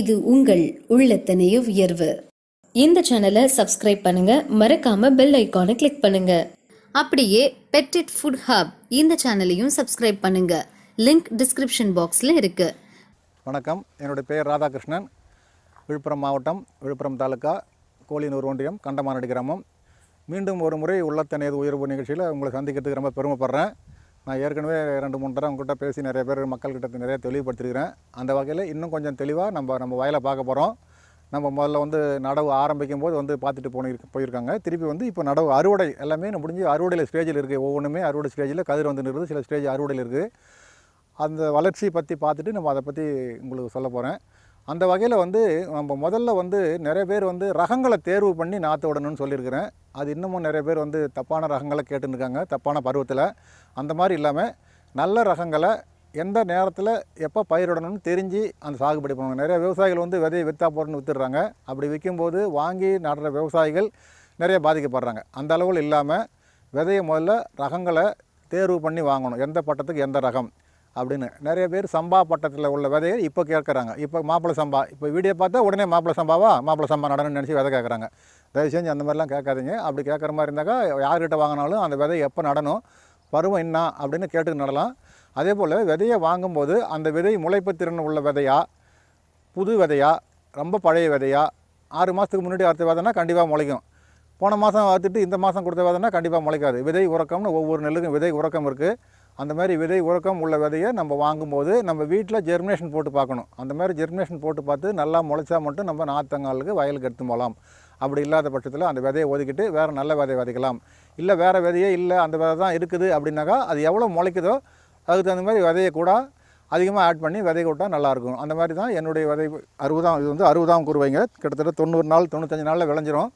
இது உங்கள் உள்ளத்தனைய உயர்வு. இந்த சேனலை சப்ஸ்கிரைப் பண்ணுங்க. மறக்காம பெல் ஐக்கானை கிளிக் பண்ணுங்க. அப்படியே பெட்டிட் ஃபுட் ஹப் இந்த சேனலையும் சப்ஸ்கிரைப் பண்ணுங்க. லிங்க் டிஸ்கிரிப்ஷன் பாக்ஸில் இருக்கு. வணக்கம். என்னுடைய பெயர் ராதாகிருஷ்ணன். விழுப்புரம் மாவட்டம் விழுப்புரம் தாலுக்கா கோழினூர் ஒன்றியம் கண்டமானடி கிராமம். மீண்டும் ஒரு முறை உள்ளத்தனையது உயர்வு நிகழ்ச்சியில் உங்களை சந்திக்கிறதுக்கு ரொம்ப பெருமைப்படுறேன். நான் ஏற்கனவே ரெண்டு மூணு தடவை உங்கள்கிட்ட பேசி நிறைய பேர் மக்கள்கிட்ட நிறைய தெளிவுபடுத்திருக்கிறேன். அந்த வகையில் இன்னும் கொஞ்சம் தெளிவாக நம்ம நம்ம வயலை பார்க்க போகிறோம் நம்ம முதல்ல வந்து நடவு ஆரம்பிக்கும் போது வந்து பார்த்துட்டு போனிருக்கு போயிருக்காங்க. திருப்பி வந்து இப்போ நடவு அறுவடை எல்லாமே முடிஞ்சு அறுவடையில் ஸ்டேஜில் இருக்குது ஒவ்வொன்றுமே அறுவடை ஸ்டேஜில் கதிர் வந்து நிறுது சில ஸ்டேஜ் அறுவடையில் இருக்குது அந்த வளர்ச்சியை பற்றி பார்த்துட்டு நம்ம அதை பற்றி உங்களுக்கு சொல்ல போகிறேன் அந்த வகையில் வந்து நம்ம முதல்ல வந்து நிறைய பேர் வந்து ரகங்களை தேர்வு பண்ணி நாற்று விடணும்னு சொல்லியிருக்கிறேன். அது இன்னமும் நிறைய பேர் வந்து தப்பான ரகங்களை கேட்டுன்னு இருக்காங்க தப்பான பருவத்தில். அந்த மாதிரி இல்லாமல் நல்ல ரகங்களை எந்த நேரத்தில் எப்போ பயிரிடணும்னு தெரிஞ்சு அந்த சாகுபடி பண்ணுவாங்க நிறைய விவசாயிகள் வந்து விதையை விற்றா போட்டுன்னு விற்றுடுறாங்க அப்படி விற்கும்போது வாங்கி நடுற விவசாயிகள் நிறைய பாதிக்கப்படுறாங்க. அந்த அளவில் இல்லாமல் விதையை முதல்ல ரகங்களை தேர்வு பண்ணி வாங்கணும். எந்த பட்டத்துக்கு எந்த ரகம்? அப்படின்னு. நிறைய பேர் சம்பா பட்டத்தில் உள்ள விதையை இப்போ கேட்குறாங்க. இப்போ மாப்பிள்ளை சம்பா இப்போ வீடியோ பார்த்தா உடனே மாப்பிள்ளை சம்பாவா மாப்பிள்ளை சம்பா நடனம்னு நினச்சி விதை கேட்குறாங்க. தயவு செஞ்சு அந்த மாதிரிலாம் கேட்காதீங்க. அப்படி கேட்குற மாதிரி இருந்தாக்கா யார்கிட்ட வாங்கினாலும் அந்த விதை எப்போ நடணும் பருவம் என்ன அப்படின்னு கேட்டு நடலாம். அதே போல் விதையை வாங்கும்போது அந்த விதை முளைப்பு திறன் உள்ள விதையா புது விதையா ரொம்ப பழைய விதையா ஆறு மாதத்துக்கு முன்னாடி அறுத்த விதைனா கண்டிப்பாக முளைக்கும். போன மாதம் அறுத்துட்டு இந்த மாதம் கொடுத்த விதைனா கண்டிப்பாக முளைக்காது. விதை உறக்கம்னு ஒவ்வொரு நெல்லுக்கும் விதை உறக்கம் இருக்குது அந்த மாதிரி விதை உறக்கம் உள்ள விதையை நம்ம வாங்கும்போது நம்ம வீட்டில் ஜெர்மினேஷன் போட்டு பார்க்கணும். அந்த மாதிரி ஜெர்மினேஷன் போட்டு பார்த்து நல்லா முளைச்சா மட்டும் நம்ம நாற்றங்காலுக்கு வயலுக்கு எடுத்து போகலாம். அப்படி இல்லாத பட்சத்தில் அந்த விதையை ஒதுக்கிட்டு வேறு நல்ல விதையை விதைக்கலாம். இல்லை வேறு விதையே இல்லை அந்த விதை தான் இருக்குது அப்படின்னாக்கா அது எவ்வளோ முளைக்குதோ அதுக்கு தகுந்த மாதிரி விதையை கூட அதிகமாக ஆட் பண்ணி விதை விட்டால் நல்லாயிருக்கும் அந்த மாதிரி தான் என்னுடைய விதை அறுபதாம் இது வந்து அறுபதாம் குருவைங்க கிட்டத்தட்ட தொண்ணூறு நாள் தொண்ணூத்தஞ்சு நாளில் விளைஞ்சிரும்.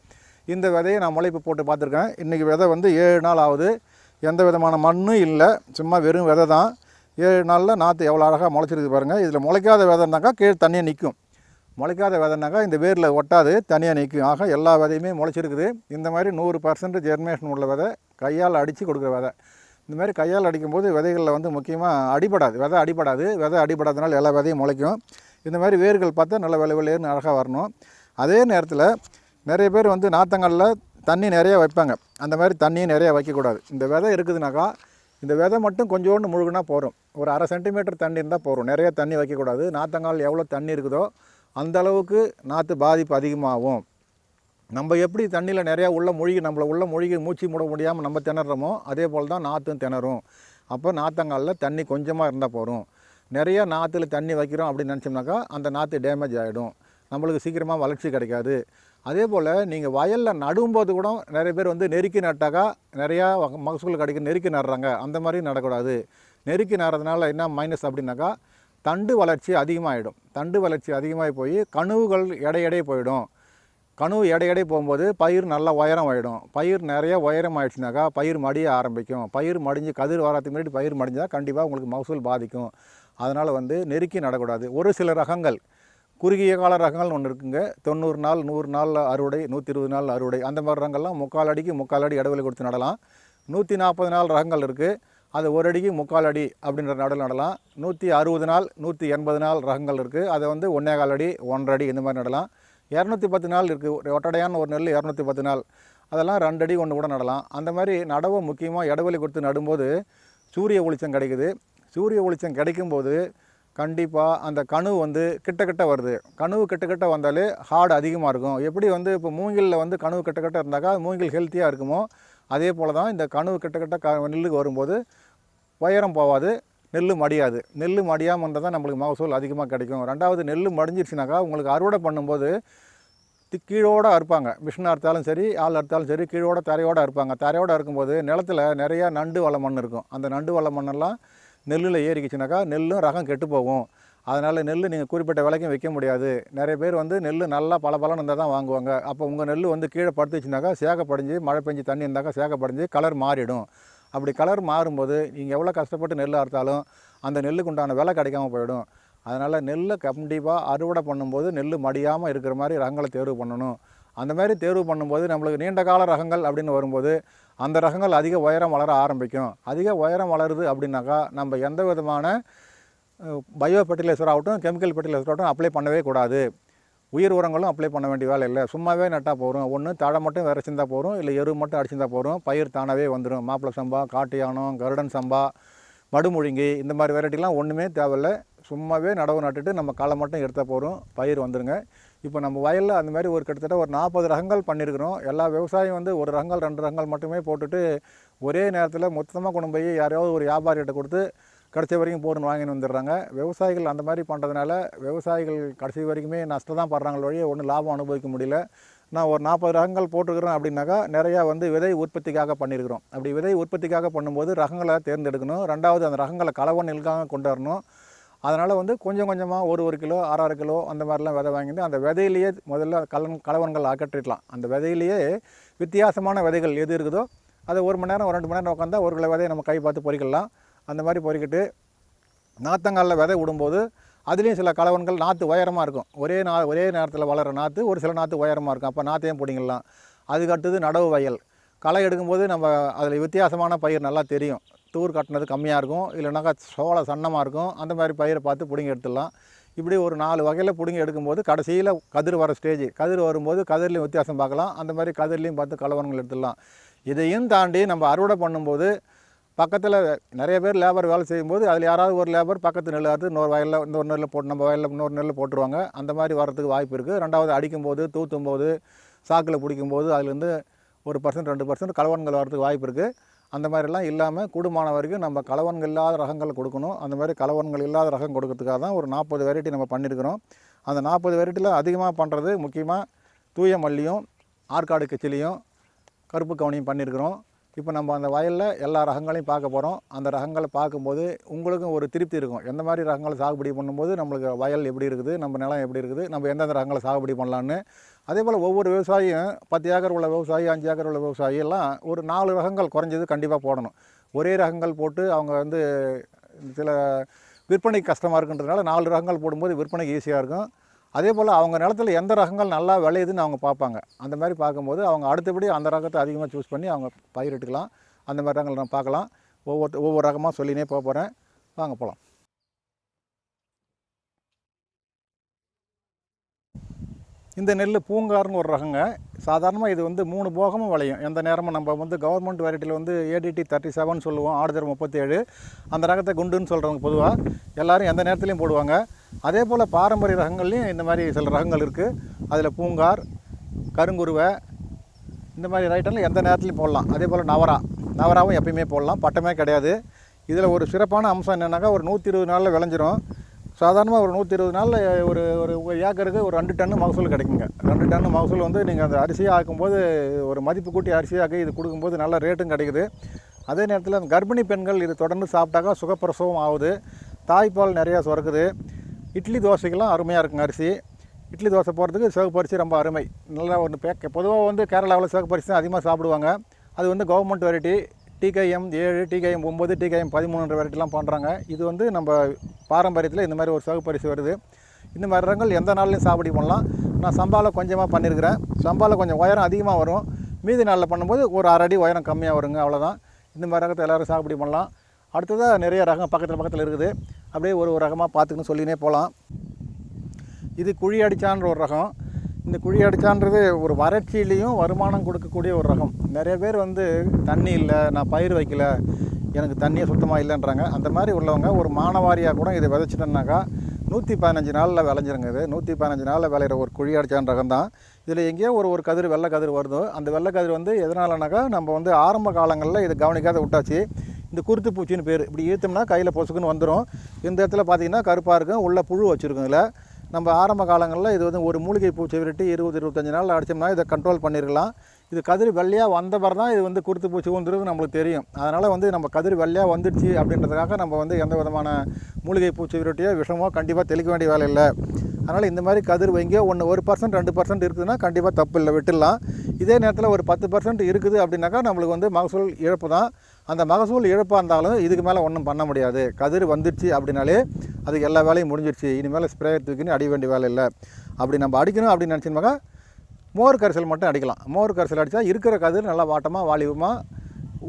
இந்த விதையை நான் முளைப்பு போட்டு பார்த்துருக்கேன். இன்றைக்கி விதை வந்து ஏழு நாள் ஆகுது. எந்த விதமான மண்ணும் இல்லை. சும்மா வெறும் விதை தான். ஏழு நாளில் நாற்று எவ்வளோ அழகாக முளைச்சிருக்கு பாருங்கள் இதில் முளைக்காத விதைனாக்கா கீழே தனியாக நிற்கும். முளைக்காத விதைனாக்கா இந்த வேரில் ஒட்டாது தனியாக நிற்கும். ஆக எல்லா விதையுமே முளைச்சிருக்குது. இந்த மாதிரி நூறு பர்சன்ட் ஜெர்மினேஷன் உள்ள விதை கையால் அடித்து கொடுக்குற விதை. இந்த மாதிரி கையால் அடிக்கும்போது விதைகளில் வந்து முக்கியமாக அடிபடாது. விதை அடிபடாது. விதை அடிபடாதனால எல்லா விதையும் முளைக்கும். இந்த மாதிரி வேர்கள் பார்த்தா நல்ல விலை விலையர்னு அழகாக வரணும். அதே நேரத்தில் நிறைய பேர் வந்து நாத்தங்களில் தண்ணி நிறைய வைப்பாங்க. அந்த மாதிரி தண்ணியும் நிறைய வைக்கக்கூடாது. இந்த விதை இருக்குதுனாக்கா இந்த விதை மட்டும் கொஞ்சோண்டு முழுகுனா போகிறோம் ஒரு அரை சென்டிமீட்டர் தண்ணி இருந்தால் போகிறோம் நிறைய தண்ணி வைக்கக்கூடாது. நாற்றங்கால் எவ்வளோ தண்ணி இருக்குதோ அந்த அளவுக்கு நாற்று பாதிப்பு அதிகமாகும். நம்ம எப்படி தண்ணியில் நிறையா உள்ள மூழ்கி நம்மளை உள்ள மூழ்கி மூச்சு மூட முடியாமல் நம்ம திணறோமோ அதே போல் தான் நாற்றும் திணறும். அப்போ நாற்றங்காலில் தண்ணி கொஞ்சமாக இருந்தால் போதும். நிறையா நாற்றுல தண்ணி வைக்கிறோம் அப்படின்னு நினச்சோம்னாக்கா அந்த நாற்று டேமேஜ் ஆகிடும் நம்மளுக்கு சீக்கிரமாக வளர்ச்சி கிடைக்காது. அதே போல் நீங்கள் வயலில் நடும்போது கூட நிறைய பேர் வந்து நெருக்கி நட்டாக்கா நிறையா மகசூல் கிடைக்கும் நெருக்கி நடுறாங்க. அந்த மாதிரி நடக்கூடாது. நெருக்கி நடுறதுனால என்ன மைனஸ் அப்படின்னாக்கா தண்டு வளர்ச்சி அதிகமாகிடும் தண்டு வளர்ச்சி அதிகமாகி போய் கனவுகள் எடை எடை போயிடும். கனவு எடை எடை போகும்போது பயிர் நல்லா உயரம் ஆகிடும் பயிர் நிறைய உயரம் ஆயிடுச்சுனாக்கா பயிர் மடிய ஆரம்பிக்கும். பயிர் மடிஞ்சு கதிர் வரதுக்கு முன்னாடி பயிர் மடிஞ்சால் கண்டிப்பாக உங்களுக்கு மகசூல் பாதிக்கும். அதனால் வந்து நெருக்கி நடக்கூடாது. ஒரு சில ரகங்கள் குறுகிய கால ரகங்கள் ஒன்று இருக்குங்க. தொண்ணூறு நாள் நூறு நாள் அறுவடை நூற்றி இருபது நாள் அறுவடை. அந்த மாதிரி ரகங்கள்லாம் முக்கால் அடிக்கு முக்கால் அடி இடைவெளி கொடுத்து நடலாம். நூற்றி நாற்பது நாள் ரகங்கள் இருக்குது அது ஒரு அடிக்கு முக்கால் அடி அப்படின்ற நடுவில் நடலாம். நூற்றி அறுபது நாள் நூற்றி எண்பது நாள் ரகங்கள் இருக்குது அதை வந்து ஒன்றே கால் அடி ஒன்றரை அடி இந்த மாதிரி நடலாம். இரநூத்தி பத்து நாள் இருக்குது ஒட்டடையான ஒரு நெல் இரநூத்தி பத்து நாள். அதெல்லாம் ரெண்டு அடி ஒன்று கூட நடலாம். அந்த மாதிரி நடவை முக்கியமாக இடைவெளி கொடுத்து நடும்போது சூரிய ஒளிச்சம் கிடைக்குது. சூரிய ஒளிச்சம் கிடைக்கும்போது கண்டிப்பாக அந்த கனவு வந்து கிட்ட கிட்ட வருது. கனவு கிட்ட கிட்ட வந்தாலே ஹார்டு அதிகமாக இருக்கும். எப்படி வந்து இப்போ மூங்கிலில் வந்து கனவு கிட்ட கிட்ட இருந்தாக்கா மூங்கில் ஹெல்த்தியாக இருக்குமோ அதே போல் தான் இந்த கனவு கிட்ட கிட்ட க நெல்லுக்கு வரும்போது உயரம் போகாது நெல் மடியாது. நெல் மடியாமல் இருந்தால் தான் நம்மளுக்கு மகசூல் அதிகமாக கிடைக்கும். ரெண்டாவது நெல் மடிஞ்சிருச்சுனாக்கா உங்களுக்கு அறுவடை பண்ணும்போது தி- அறுப்பாங்க. மிஷினாக அறுத்தாலும் சரி ஆள் அறுத்தாலும் சரி கீழோட தரையோடு அறுப்பாங்க. தரையோடு அறுக்கும்போது நிலத்துல நிறையா நண்டு வள மண் இருக்கும். அந்த நண்டு வள மண்ணெல்லாம் நெல்லில் ஏறிக்கிச்சுனாக்கா நெல்லும் ரகம் கெட்டு போகும் அதனால் நெல் நீங்கள் குறிப்பிட்ட விலைக்கும் விற்க முடியாது. நிறைய பேர் வந்து நெல் நல்லா பல பலன் இருந்தால் தான் வாங்குவாங்க. அப்போ உங்கள் நெல் வந்து கீழே படுத்துச்சுனாக்கா சேகப்படைஞ்சு மழை பெஞ்சு தண்ணி இருந்தாக்கா சேகப்படைஞ்சு கலர் மாறிடும். அப்படி கலர் மாறும்போது நீங்கள் எவ்வளோ கஷ்டப்பட்டு நெல் அறுத்தாலும் அந்த நெல்லுக்கு உண்டான விலை கிடைக்காம போயிடும். அதனால் நெல்லை கண்டிப்பாக அறுவடை பண்ணும்போது நெல் மடியாமல் இருக்கிற மாதிரி ரகங்களை தேர்வு பண்ணணும். அந்த மாதிரி தேர்வு பண்ணும்போது நம்மளுக்கு நீண்ட கால ரகங்கள் அப்படின்னு வரும்போது அந்த ரகங்கள் அதிக உயரம் வளர ஆரம்பிக்கும். அதிக உயரம் வளருது அப்படின்னாக்கா நம்ம எந்த விதமான பயோ ஃபெர்டிலைசர் ஆகட்டும் கெமிக்கல் ஃபெர்டிலைசர் ஆகட்டும் அப்ளை பண்ணவே கூடாது. உயிர் உரங்களும் அப்ளை பண்ண வேண்டிய வேலை இல்லை. சும்மாவே நட்டால் போகிறோம் ஒன்று தழை மட்டும் விரைச்சிருந்தா போதும். இல்லை எரு மட்டும் அடிச்சிருந்தா போதும். பயிர் தானாகவே வந்துடும் மாப்பிளை சம்பா காட்டு யானம் கருடன் சம்பா மடுமுழுங்கி இந்த மாதிரி வெரைட்டிலாம் ஒன்றுமே தேவையில்ல. சும்மாவே நடவு நட்டுட்டு நம்ம களை மட்டும் எடுத்தால் போகிறோம் பயிர் வந்துடுங்க இப்போ நம்ம வயலில் அந்த மாதிரி ஒரு கிட்டத்தட்ட ஒரு நாற்பது ரகங்கள் பண்ணியிருக்கிறோம் எல்லா விவசாயம் வந்து ஒரு ரகங்கள் ரெண்டு ரகங்கள் மட்டுமே போட்டுட்டு ஒரே நேரத்தில் மொத்தமாக கொண்டு போய் யாரையாவது ஒரு வியாபாரிகிட்ட கொடுத்து கடைசி வரைக்கும் போடுன்னு வாங்கின்னு வந்துடுறாங்க. விவசாயிகள் அந்த மாதிரி பண்ணுறதுனால விவசாயிகள் கடைசி வரைக்குமே நஷ்டம் தான் படுறாங்க வழியே ஒன்றும் லாபம் அனுபவிக்க முடியல. நான் ஒரு நாற்பது ரகங்கள் போட்டிருக்கிறேன் அப்படின்னாக்கா நிறையா வந்து விதை உற்பத்திக்காக பண்ணியிருக்கிறோம் அப்படி விதை உற்பத்திக்காக பண்ணும்போது ரகங்களை தேர்ந்தெடுக்கணும். ரெண்டாவது அந்த ரகங்களை கலவணிலுக்காக கொண்டு வரணும். அதனால் வந்து கொஞ்சம் கொஞ்சமாக ஒரு ஒரு கிலோ ஆறாறு கிலோ அந்த மாதிரிலாம் விதை வாங்கிட்டு அந்த விதையிலேயே முதல்ல கலன் கலவன்கள் அகற்றிடலாம் அந்த விதையிலேயே வித்தியாசமான விதைகள் எது இருக்குதோ அதை ஒரு மணி நேரம் ஒரு ரெண்டு மணி நேரம் உட்காந்தா ஒரு கிலோ விதையை நம்ம கை பார்த்து பொறிக்கலாம். அந்த மாதிரி பொறிக்கிட்டு நாற்றங்காலில் விதை விடும்போது அதுலேயும் சில கலவன்கள் நாற்று உயரமாக இருக்கும். ஒரே நா ஒரே நேரத்தில் வளர நாற்று ஒரு சில நாற்று உயரமாக இருக்கும். அப்போ நாற்றையும் பிடிங்கலாம் அதுக்கு அடுத்தது நடவு வயல். களை எடுக்கும்போது நம்ம அதில் வித்தியாசமான பயிர் நல்லா தெரியும். தூர் கட்டினது கம்மியாக இருக்கும். இல்லைனாக்கா சோளம் சன்னமாக இருக்கும். அந்த மாதிரி பயிரை பார்த்து பிடுங்கி எடுத்துடலாம். இப்படி ஒரு நாலு வகையில் பிடுங்கி எடுக்கும்போது கடைசியில் கதிர் வர ஸ்டேஜ் கதிர் வரும்போது கதிர்லையும் வித்தியாசம் பார்க்கலாம். அந்த மாதிரி கதிர்லையும் பார்த்து கலவரங்கள் எடுத்துடலாம். இதையும் தாண்டி நம்ம அறுவடை பண்ணும்போது பக்கத்தில் நிறைய பேர் லேபர் வேலை செய்யும்போது அதில் யாராவது ஒரு லேபர் பக்கத்து நெல் அறுத்து இன்னொரு வயலில் இன்னொரு நெல்லில் போட்டு நம்ம வயலில் இன்னொரு நெல் போட்டுருவாங்க. அந்த மாதிரி வரதுக்கு வாய்ப்பு இருக்குது ரெண்டாவது அடிக்கும்போது தூத்தும் போது சாக்கில் பிடிக்கும்போது அதுலேருந்து ஒரு பர்சன்ட் ரெண்டு பர்சன்ட் கலவரங்கள் வரதுக்கு வாய்ப்பு இருக்குது அந்த மாதிரிலாம் இல்லாமல் கூடுமான வரைக்கும் நம்ம கலவன்கள் இல்லாத ரகங்கள் கொடுக்கணும். அந்த மாதிரி கலவன்கள் இல்லாத ரகம் கொடுக்கறதுக்காக தான் ஒரு நாற்பது வெரைட்டி நம்ம பண்ணியிருக்கிறோம் அந்த நாற்பது வெரைட்டியில் அதிகமாக பண்ணுறது முக்கியமாக தூய மல்லியும் ஆற்காடு கிச்சிலியும் கருப்பு கவனியும் பண்ணியிருக்கிறோம் இப்போ நம்ம அந்த வயலில் எல்லா ரகங்களையும் பார்க்க போகிறோம் அந்த ரகங்களை பார்க்கும்போது உங்களுக்கும் ஒரு திருப்தி இருக்கும். எந்த மாதிரி ரகங்களை சாகுபடி பண்ணும்போது நம்மளுக்கு வயல் எப்படி இருக்குது நம்ம நிலம் எப்படி இருக்குது நம்ம எந்தெந்த ரகங்களை சாகுபடி பண்ணலான்னு அதே போல் ஒவ்வொரு விவசாயியும் பத்து ஏக்கர் உள்ள விவசாயி அஞ்சு ஏக்கர் உள்ள விவசாயி எல்லாம் ஒரு நாலு ரகங்கள் குறைஞ்சது கண்டிப்பாக போடணும். ஒரே ரகங்கள் போட்டு அவங்க வந்து சில விற்பனைக்கு கஷ்டமாக இருக்குன்றதுனால நாலு ரகங்கள் போடும்போது விற்பனைக்கு ஈஸியாக இருக்கும். அதே போல் அவங்க நிலத்துல எந்த ரகங்கள் நல்லா விளையுதுன்னு அவங்க பார்ப்பாங்க. அந்த மாதிரி பார்க்கும்போது அவங்க அடுத்தபடி அந்த ரகத்தை அதிகமாக சூஸ் பண்ணி அவங்க பயிரிட்டுக்கலாம் அந்த மாதிரி ரகங்கள் நம்ம பார்க்கலாம். ஒவ்வொரு ஒவ்வொரு ரகமாக சொல்லினே போக போகிறேன் வாங்க போகலாம் இந்த நெல் பூங்கார்னு ஒரு ரகங்க. சாதாரணமாக இது வந்து மூணு போகமும் விளையும். எந்த நேரமும் நம்ம வந்து கவர்மெண்ட் வெரைட்டியில் வந்து ஏடிடி தேர்ட்டி செவன் சொல்லுவோம். ஆடுதர் முப்பத்தேழு. அந்த ரகத்தை குண்டுன்னு சொல்கிறவங்க பொதுவாக எல்லோரும் எந்த நேரத்துலையும் போடுவாங்க. அதே போல் பாரம்பரிய ரகங்கள்லையும் இந்த மாதிரி சில ரகங்கள் இருக்குது அதில் பூங்கார் கருங்குருவை இந்த மாதிரி ரைட்டெல்லாம் எந்த நேரத்துலையும் போடலாம். அதே போல் நவரா நவராவும் எப்பயுமே போடலாம். பட்டமே கிடையாது. இதில் ஒரு சிறப்பான அம்சம் என்னென்னாக்கா ஒரு நூற்றி இருபது நாளில் விளைஞ்சிரும். சாதாரணமாக ஒரு நூற்றி இருபது நாளில் ஒரு ஒரு ஏக்கருக்கு ஒரு ரெண்டு டன்னு மகசூல் கிடைக்குங்க. ரெண்டு டன்னு மகசூல் வந்து நீங்கள் அந்த அரிசியாக ஆக்கும்போது ஒரு மதிப்பு கூட்டி அரிசியாக இது கொடுக்கும்போது நல்ல ரேட்டும் கிடைக்குது. அதே நேரத்தில் அந்த கர்ப்பிணி பெண்கள் இது தொடர்ந்து சாப்பிட்டாக்கா சுகப்பிரசவம் ஆகுது. தாய்ப்பால் நிறையா சுரக்குது. இட்லி தோசைக்கெல்லாம் அருமையாக இருக்குங்க அரிசி. இட்லி தோசை போகிறதுக்கு சிவப்பு அரிசி ரொம்ப அருமை. நல்லா ஒன்று பேக்க பொதுவாக வந்து கேரளாவில் சிவப்பு அரிசி தான் அதிகமாக சாப்பிடுவாங்க. அது வந்து கவர்மெண்ட் வெரைட்டி டிகேஎம் ஏழு டிகேஎம் ஒம்பது டிகேஎம் பதிமூணுன்ற வெரைட்டிலாம் பண்ணுறாங்க இது வந்து நம்ம பாரம்பரியத்தில் இந்த மாதிரி ஒரு சிவப்பு அரிசி வருது. இந்த மாதிரி ரகங்கள் எந்த நாள்லையும் சாப்பிடி பண்ணலாம் நான் சம்பாவில் கொஞ்சமாக பண்ணியிருக்கிறேன் சம்பாவில் கொஞ்சம் உயரம் அதிகமாக வரும். மீதி நாளில் பண்ணும்போது ஒரு அரை அடி உயரம் கம்மியாக வருங்க அவ்வளோதான் இந்த மாதிரி ரகத்தை எல்லோரும் சாப்பிடி பண்ணலாம் அடுத்ததாக நிறைய ரகம் பக்கத்தில் பக்கத்தில் இருக்குது. அப்படியே ஒரு ஒரு ரகமாக பார்த்துக்கின்னு சொல்லினே போகலாம் இது குழி அடிச்சான்ற ஒரு ரகம். இந்த குழி அடிச்சான்றது ஒரு வறட்சியிலையும் வருமானம் கொடுக்கக்கூடிய ஒரு ரகம். நிறைய பேர் வந்து தண்ணி இல்லை நான் பயிர் வைக்கல எனக்கு தண்ணியே சுத்தமாக இல்லைன்றாங்க. அந்த மாதிரி உள்ளவங்க ஒரு மானவாரியாக கூட இதை விதைச்சிட்டோம்னாக்கா நூற்றி பதினஞ்சு நாளில் விளைஞ்சிருங்க இது. நூற்றி பதினஞ்சு நாளில் விளையிற ஒரு குழி அடிச்சான் ரகம் தான். இதில் எங்கேயோ ஒரு ஒரு கதிர் வெள்ளை கதிர் வருதோ. அந்த வெள்ளை கதிர் வந்து எதனாலனாக்கா நம்ம வந்து ஆரம்ப காலங்களில் இதை கவனிக்காத விட்டாச்சு. இந்த குருத்து பூச்சின்னு பேர். இப்படி இழுத்தோம்னா கையில் பொசுக்குன்னு வந்துடும் இந்த இடத்துல பார்த்தீங்கன்னா கருப்பாக இருக்கும். உள்ள புழு வச்சுருக்கும் இதில். நம்ம ஆரம்ப காலங்களில் இது வந்து ஒரு மூலிகை பூச்சி விரட்டி இருபது இருபத்தஞ்சி நாள் அடித்தோம்னா இதை கண்ட்ரோல் பண்ணிடலாம் இது கதிர் வெள்ளையாக வந்த பிறகு தான் இது வந்து குருத்து பூச்சி வந்துருது நம்மளுக்கு தெரியும். அதனால் வந்து நம்ம கதிர் வெள்ளையாக வந்துடுச்சு அப்படின்றதுக்காக நம்ம வந்து எந்த விதமான மூலிகை பூச்சி விரட்டியோ விஷமோ கண்டிப்பாக தெளிக்க வேண்டிய வேலை இல்லை. அதனால் இந்த மாதிரி கதிர் வைங்க. ஒன்று ஒரு பர்சன்ட் ரெண்டு பர்சன்ட் இருக்குதுன்னா கண்டிப்பாக தப்பு இல்லை. விட்டுடலாம். இதே நேரத்தில் ஒரு பத்து பர்சன்ட் இருக்குது அப்படின்னாக்கா நம்மளுக்கு வந்து மகசூல் இழப்பு தான். அந்த மகசூல் இழப்பாக இருந்தாலும் இதுக்கு மேலே ஒன்றும் பண்ண முடியாது. கதிர் வந்துடுச்சு அப்படின்னாலே அதுக்கு எல்லா வேலையும் முடிஞ்சிடுச்சு இனிமேல் ஸ்ப்ரே தூக்கின்னு அடிக்க வேண்டிய வேலை இல்லை. அப்படி நம்ம அடிக்கணும் அப்படின்னு நினச்சினாக்கா மோர் கரிசல் மட்டும் அடிக்கலாம். மோர் கரிசல் அடித்தா இருக்கிற கதிர் நல்லா வாட்டமாக வாலிபமாக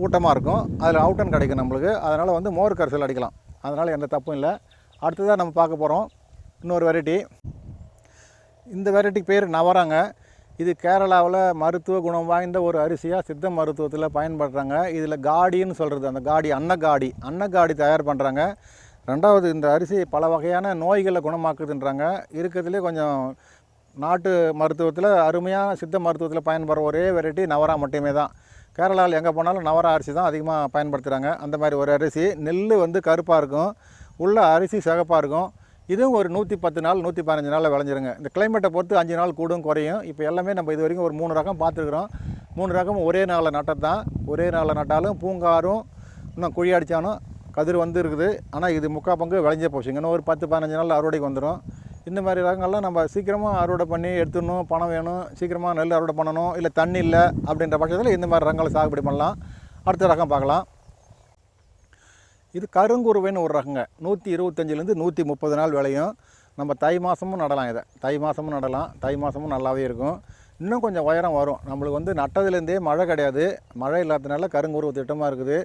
ஊட்டமாக இருக்கும். அதில் அவுட்டன் கிடைக்கும் நம்மளுக்கு. அதனால் வந்து மோர் கரிசல் அடிக்கலாம். அதனால் எந்த தப்பும் இல்லை. அடுத்ததாக நம்ம பார்க்க போகிறோம் இன்னொரு வெரைட்டி இந்த வெரைட்டிக்கு பேர் நவராங்க. இது கேரளாவில் மருத்துவ குணம் வாய்ந்த ஒரு அரிசியாக சித்த மருத்துவத்தில் பயன்படுறாங்க. இதில் காடின்னு சொல்கிறது அந்த காடி அன்னக்காடி அன்னக்காடி தயார் பண்ணுறாங்க ரெண்டாவது இந்த அரிசி பல வகையான நோய்களை குணமாக்குதுன்றாங்க. இருக்கிறதுலே கொஞ்சம் நாட்டு மருத்துவத்தில் அருமையான சித்த மருத்துவத்தில் பயன்படுற ஒரே வெரைட்டி நவரா மட்டுமே தான். கேரளாவில் எங்கே போனாலும் நவரா அரிசி தான் அதிகமாக பயன்படுத்துகிறாங்க அந்த மாதிரி ஒரு அரிசி. நெல் வந்து கருப்பாக இருக்கும். உள்ள அரிசி சிகப்பாக இருக்கும். இதுவும் ஒரு நூற்றி பத்து நாள் நூற்றி பதினஞ்சு நாளில் விளைஞ்சிருங்க. இந்த கிளைமேட்டை பொறுத்து அஞ்சு நாள் கூடும் குறையும். இப்போ எல்லாமே நம்ம இது வரைக்கும் ஒரு மூணு ரகம் பார்த்துருக்குறோம். மூணு ரகம் ஒரே நாளில் நட்டது தான் ஒரே நாளில் நட்டாலும் பூங்காரும் இன்னும் குழி அடித்தாலும் கதிர் வந்து இருக்குது. ஆனால் இது முக்கால் பங்கு விளைஞ்ச போச்சுங்க இன்னும் ஒரு பத்து பதினஞ்சு நாள் அறுவடைக்கு வந்துடும் இந்த மாதிரி ரகங்கள்லாம் நம்ம சீக்கிரமாக அறுவடை பண்ணி எடுத்துடணும். பணம் வேணும். சீக்கிரமாக நெல் அறுவடை பண்ணணும். இல்லை தண்ணி இல்லை அப்படின்ற பட்சத்தில் இந்த மாதிரி ரகங்களை சாகுபடி பண்ணலாம். அடுத்த ரகம் பார்க்கலாம். இது கருங்குருவைன்னு ஒரு ரகங்க. நூற்றி இருபத்தஞ்சிலேருந்து நூற்றி முப்பது நாள் விளையும். நம்ம தை மாதமும் நடலாம் இதை. தை மாதமும் நடலாம். தை மாதமும் நல்லாவே இருக்கும். இன்னும் கொஞ்சம் உயரம் வரும். நம்மளுக்கு வந்து நட்டதுலேருந்தே மழை கிடையாது. மழை இல்லாததுனால கருங்குருவு திட்டமாக இருக்குது.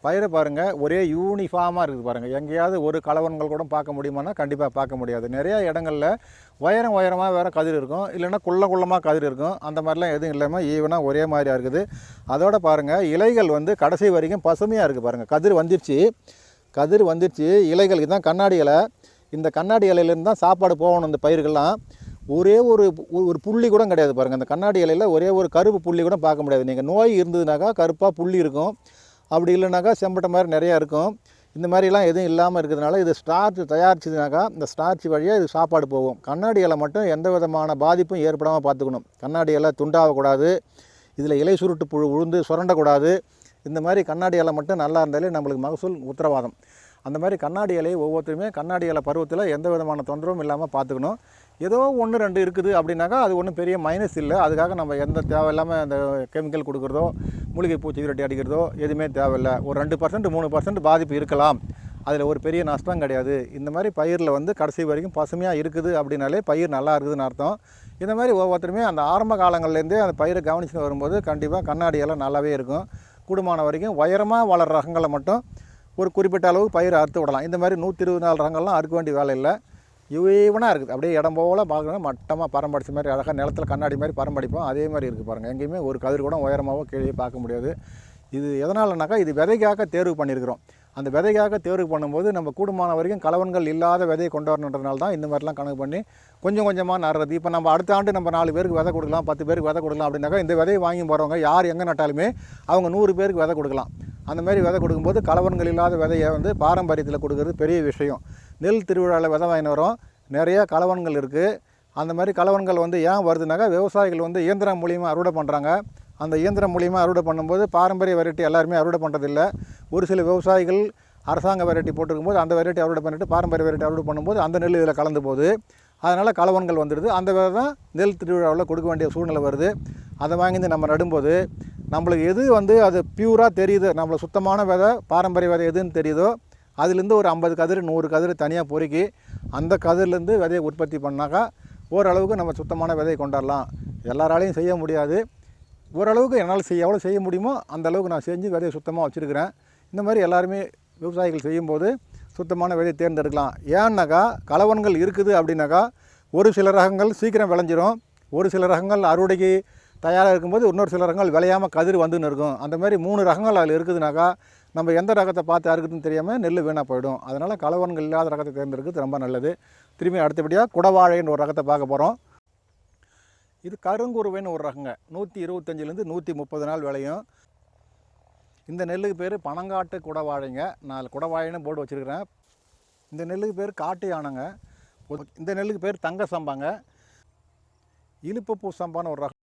பயிரை பாருங்கள் ஒரே யூனிஃபார்மாக இருக்குது பாருங்கள் எங்கேயாவது ஒரு கலவன்கள் கூட பார்க்க முடியுமானா கண்டிப்பாக பார்க்க முடியாது. நிறையா இடங்களில் உயரம் உயரமாக வேறு கதிர் இருக்கும். இல்லைன்னா குள்ள குள்ளமாக கதிர் இருக்கும். அந்த மாதிரிலாம் எதுவும் இல்லாமல் ஈவனாக ஒரே மாதிரியாக இருக்குது. அதோட பாருங்கள் இலைகள் வந்து கடைசி வரைக்கும் பசுமையாக இருக்குது பாருங்கள் கதிர் வந்துருச்சு. கதிர் வந்துருச்சு. இலைகள் இதுதான் கண்ணாடி இலை. இந்த கண்ணாடி இலையிலேருந்து தான் சாப்பாடு போகணும் இந்த பயிர்கள்லாம். ஒரே ஒரு ஒரு- ஒரு புள்ளி கூட கிடையாது பாருங்கள் அந்த கண்ணாடி இலையில் ஒரே ஒரு கருப்பு புள்ளி கூட பார்க்க முடியாது. நீங்கள் நோய் இருந்ததுனாக்கா கருப்பாக புள்ளி இருக்கும். அப்படி இல்லைனாக்கா செம்பட்டை மாதிரி நிறையா இருக்கும். இந்த மாதிரிலாம் எதுவும் இல்லாமல் இருக்கிறதுனால இது ஸ்டார்ச் தயாரிச்சதுனாக்கா இந்த ஸ்டார்ச் வழியாக இது சாப்பாடு போகும். கண்ணாடி இலை மட்டும் எந்த விதமான பாதிப்பும் ஏற்படாமல் பார்த்துக்கணும். கண்ணாடி இலை துண்டாகக்கூடாது இதில் இலை சுருட்டு புழு உழுந்து சுரண்டக்கூடாது. இந்த மாதிரி கண்ணாடி இலை மட்டும் நல்லா இருந்தாலே நம்மளுக்கு மகசூல் உத்தரவாதம். அந்த மாதிரி கண்ணாடி இலையை ஒவ்வொருத்தருமே கண்ணாடி இலை பருவத்தில் எந்த விதமான தொந்தரவும் இல்லாமல் பார்த்துக்கணும். ஏதோ ஒன்று ரெண்டு இருக்குது அப்படின்னாக்கா அது ஒன்றும் பெரிய மைனஸ் இல்லை. அதுக்காக நம்ம எந்த தேவையில்லாமல் அந்த கெமிக்கல் கொடுக்குறதோ மூலிகை பூச்சி விரட்டி அடிக்கிறதோ எதுவுமே தேவையில்லை. ஒரு ரெண்டு பர்சன்ட் மூணு பர்சன்ட் பாதிப்பு இருக்கலாம். அதில் ஒரு பெரிய நஷ்டம் கிடையாது. இந்த மாதிரி பயிரில் வந்து கடைசி வரைக்கும் பசுமையாக இருக்குது அப்படின்னாலே பயிர் நல்லா இருக்குதுன்னு அர்த்தம். இந்த மாதிரி ஒவ்வொருத்தருமே அந்த ஆரம்ப காலங்கள்லேருந்தே அந்த பயிரை கவனிச்சுட்டு வரும்போது கண்டிப்பாக கண்ணாடி எல்லாம் நல்லாவே இருக்கும். கூடுமான வரைக்கும் உயரமாக வளர்கிற ரகங்களை மட்டும் ஒரு குறிப்பிட்ட அளவு பயிர் அறுத்து விடலாம். இந்த மாதிரி நூற்றி இருபது நாலு ரகங்கள்லாம் அறுக்க வேண்டிய வேலை இல்லை. ஈவனாக இருக்குது. அப்படியே இடம் போல் பார்க்கணும் மட்டமாக பரம்படிச்ச மாதிரி அழகாக நிலத்துல கண்ணாடி மாதிரி பரம்படிப்போம் அதே மாதிரி இருக்குது பாருங்கள் எங்கேயுமே ஒரு கதிர் கூட உயரமாகவோ கீழே பார்க்க முடியாது. இது எதனாலனாக்கா இது விதைக்காக தேர்வு பண்ணியிருக்கிறோம். அந்த விதைக்காக தேர்வு பண்ணும்போது நம்ம கூடுமான வரைக்கும் கலவன்கள் இல்லாத விதையை கொண்டு வரணுன்றதுனால தான் இந்த மாதிரிலாம் கணக்கு பண்ணி கொஞ்சம் கொஞ்சமாக நடுறது. இப்போ நம்ம அடுத்த ஆண்டு நம்ம நாலு பேருக்கு விதை கொடுக்கலாம் பத்து பேருக்கு விதை கொடுக்கலாம் அப்படின்னாக்கா இந்த விதையை வாங்கி போகிறவங்க யார் எங்கே நட்டாலுமே அவங்க நூறு பேருக்கு விதை கொடுக்கலாம். அந்த மாதிரி விதை கொடுக்கும்போது கலவன்கள் இல்லாத விதையை வந்து பாரம்பரியத்தில் கொடுக்கறது பெரிய விஷயம். நெல் திருவிழாவில் விதை வாங்கின்னு வரோம். நிறைய கலவன்கள் இருக்குது அந்த மாதிரி கலவன்கள் வந்து ஏன் வருதுனாக்கா விவசாயிகள் வந்து இயந்திரம் மூலியமாக அறுவடை பண்ணுறாங்க அந்த இயந்திரம் மூலியமாக அறுவடை பண்ணும்போது பாரம்பரிய வெரைட்டி எல்லாருமே அறுவடை பண்ணுறதில்ல ஒரு சில விவசாயிகள் அரசாங்க வெரைட்டி போட்டிருக்கும்போது அந்த வெரைட்டி அறுவடை பண்ணிட்டு பாரம்பரிய வெரைட்டி அறுவடை பண்ணும்போது அந்த நெல் இதில் கலந்து போகுது. அதனால் கலவன்கள் வந்துடுது. அந்த விதை தான் நெல் திருவிழாவில் கொடுக்க வேண்டிய சூழ்நிலை வருது. அதை வாங்கி நம்ம நடும்போது நம்மளுக்கு எது வந்து அது பியூராக தெரியுது? நம்மளுக்கு சுத்தமான விதை பாரம்பரிய விதை எதுன்னு தெரியுதோ அதுலேருந்து ஒரு ஐம்பது கதிர் நூறு கதிர் தனியாக பொறுக்கி அந்த கதிர்லேருந்து விதையை உற்பத்தி பண்ணாக்கா ஓரளவுக்கு நம்ம சுத்தமான விதையை கொண்டாடலாம். எல்லாராலையும் செய்ய முடியாது. ஓரளவுக்கு என்னால் செய்ய எவ்வளோ செய்ய முடியுமோ அந்த அளவுக்கு நான் செஞ்சு விதையை சுத்தமாக வச்சுருக்கிறேன். இந்த மாதிரி எல்லாருமே விவசாயிகள் செய்யும்போது சுத்தமான விதையை தேர்ந்தெடுக்கலாம். ஏன்னாக்கா கலவன்கள் இருக்குது அப்படின்னாக்கா ஒரு சில ரகங்கள் சீக்கிரம் விளைஞ்சிரும். ஒரு சில ரகங்கள் அறுவடைக்கு தயாராக இருக்கும்போது இன்னொரு சில ரகங்கள் விளையாமல் கதிர் வந்துன்னு இருக்கும். அந்த மாதிரி மூணு ரகங்கள் அதில் இருக்குதுனாக்கா நம்ம எந்த ரகத்தை பார்த்து அறுக்குதுன்னு தெரியாமல் நெல் வீணாக போயிடும். அதனால் கலவன்கள் இல்லாத ரகத்தை தேர்ந்தெடுக்கிறது ரொம்ப நல்லது. திரும்பி அடுத்தபடியாக குடவாழைன்னு ஒரு ரகத்தை பார்க்க போகிறோம் இது கருங்குருவைன்னு ஒரு ரகங்க. நூற்றி இருபத்தஞ்சிலேருந்து நூற்றி முப்பது நாள் விளையும். இந்த நெல்லுக்கு பேர் பனங்காட்டு குடவாழைங்க. நான் குடவாழைன்னு போர்டு வச்சுருக்கிறேன். இந்த நெல்லுக்கு பேர் காட்டு யானைங்க. ஒரு- இந்த நெல்லுக்கு பேர் தங்க சம்பாங்க. இழுப்பு பூ சம்பான்னு ஒரு ரகம்